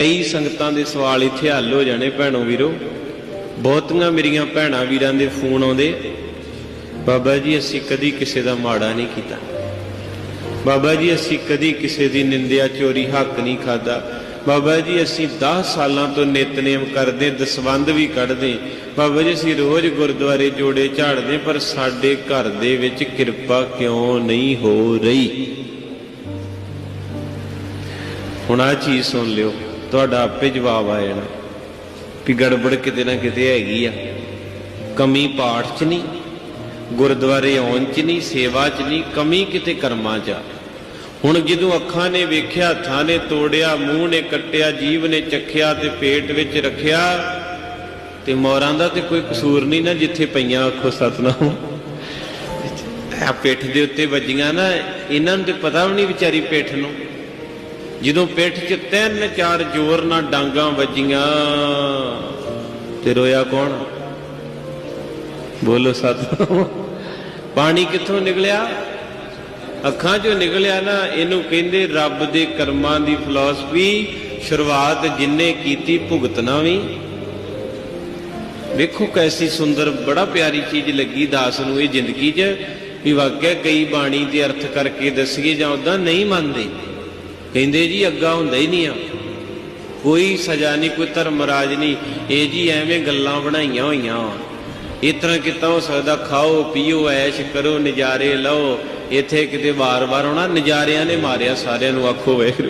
ਕਈ ਸੰਗਤਾਂ ਦੇ ਸਵਾਲ ਇੱਥੇ ਹੱਲ ਹੋ ਜਾਣੇ ਭੈਣੋ ਵੀਰੋ। ਬਹੁਤੀਆਂ ਮੇਰੀਆਂ ਭੈਣਾਂ ਵੀਰਾਂ ਦੇ ਫੋਨ ਆਉਂਦੇ। ਬਾਬਾ ਜੀ, ਅਸੀਂ ਕਦੀ ਕਿਸੇ ਦਾ ਮਾੜਾ ਨਹੀਂ ਕੀਤਾ। ਬਾਬਾ ਜੀ, ਅਸੀਂ ਕਦੀ ਕਿਸੇ ਦੀ ਨਿੰਦਿਆ ਚੋਰੀ ਹੱਕ ਨਹੀਂ ਖਾਦਾ ਬਾਬਾ ਜੀ, ਅਸੀਂ 10 ਸਾਲਾਂ ਤੋਂ ਨਿਤਨੇਮ ਕਰਦੇ ਦਸਵੰਦ ਵੀ ਕੱਢਦੇ। ਬਾਬਾ ਜੀ, ਅਸੀਂ ਰੋਜ਼ ਗੁਰਦੁਆਰੇ ਜੋੜੇ ਝਾੜਦੇ, ਪਰ ਸਾਡੇ ਘਰ ਦੇ ਵਿੱਚ ਕਿਰਪਾ ਕਿਉਂ ਨਹੀਂ ਹੋ ਰਹੀ? ਹੁਣ ਆ ਚੀਜ਼ ਸੁਣ ਲਿਓ। ਤੁਹਾਡਾ ਆਪੇ ਜਵਾਬ ਆ ਜਾਣਾ ਕਿ ਗੜਬੜ ਕਿਤੇ ਨਾ ਕਿਤੇ ਹੈਗੀ ਆ। ਕਮੀ ਪਾਠ 'ਚ ਨਹੀਂ, ਗੁਰਦੁਆਰੇ ਆਉਣ 'ਚ ਨਹੀਂ, ਸੇਵਾ 'ਚ ਨਹੀਂ, ਕਮੀ ਕਿਤੇ ਕਰਮਾਂ 'ਚ ਆ। ਹੁਣ ਜਦੋਂ ਅੱਖਾਂ ਨੇ ਵੇਖਿਆ, ਹੱਥਾਂ ਨੇ ਤੋੜਿਆ, ਮੂੰਹ ਨੇ ਕੱਟਿਆ ਜੀਵ ਨੇ ਚੱਖਿਆ ਤੇ ਪੇਟ ਵਿੱਚ ਰੱਖਿਆ, ਤੇ ਮੋਰਾਂ ਦਾ ਤੇ ਕੋਈ ਕਸੂਰ ਨਹੀਂ ਨਾ ਜਿੱਥੇ ਪਈਆਂ ਆਖੋ ਸਤਨਾਮ। ਆ ਪਿੱਠ ਦੇ ਉੱਤੇ ਵੱਜੀਆਂ ਨਾ, ਇਹਨਾਂ ਨੂੰ ਤੇ ਪਤਾ ਵੀ ਨਹੀਂ ਵਿਚਾਰੀ ਪਿੱਠ ਨੂੰ। ਜਦੋਂ ਪਿੱਠ 'ਚ ਤਿੰਨ ਚਾਰ ਜ਼ੋਰ ਨਾਲ ਡਾਂਗਾਂ ਵੱਜੀਆਂ, ਤੇ ਰੋਇਆ ਕੌਣ? ਬੋਲੋ ਸਤਨਾਮ ਪਾਣੀ ਕਿੱਥੋਂ ਨਿਕਲਿਆ? ਅੱਖਾਂ 'ਚੋਂ ਨਿਕਲਿਆ ਨਾ, ਇਹਨੂੰ ਕਹਿੰਦੇ ਰੱਬ ਦੇ ਕਰਮਾਂ ਦੀ ਫਿਲਾਸਫੀ ਸ਼ੁਰੂਆਤ ਜਿੰਨੇ ਕੀਤੀ ਭੁਗਤਣਾ ਵੀ। ਵੇਖੋ ਕੈਸੀ ਸੁੰਦਰ, ਬੜਾ ਪਿਆਰੀ ਚੀਜ਼ ਲੱਗੀ ਦਾਸ ਨੂੰ ਇਹ ਜ਼ਿੰਦਗੀ 'ਚ, ਵੀ ਵਾਕਿਆ ਕਈ ਬਾਣੀ ਦੇ ਅਰਥ ਕਰਕੇ ਦੱਸੀਏ ਜਾਂ ਉਦਾਂ ਨਹੀਂ ਮੰਨਦੇ। ਕਹਿੰਦੇ ਜੀ ਅੱਗਾ ਹੁੰਦਾ ਹੀ ਨਹੀਂ ਆ। ਕੋਈ ਸਜ਼ਾ ਨਹੀਂ, ਕੋਈ ਧਰਮ ਰਾਜ ਨਹੀਂ। ਇਹ ਜੀ ਐਵੇਂ ਗੱਲਾਂ ਬਣਾਈਆਂ ਹੋਈਆਂ ਵਾਂ। ਇਸ ਤਰ੍ਹਾਂ ਕੀਤਾ ਹੋ ਸਕਦਾ? ਖਾਓ, ਪੀਓ, ਐਸ਼ ਕਰੋ, ਨਜ਼ਾਰੇ ਲਓ। ਇੱਥੇ ਕਿਤੇ ਵਾਰ-ਵਾਰ ਹੋਣਾ ਨਜ਼ਾਰਿਆਂ ਨੇ ਮਾਰਿਆ ਸਾਰਿਆਂ ਨੂੰ, ਆਖੋ ਵੇਖ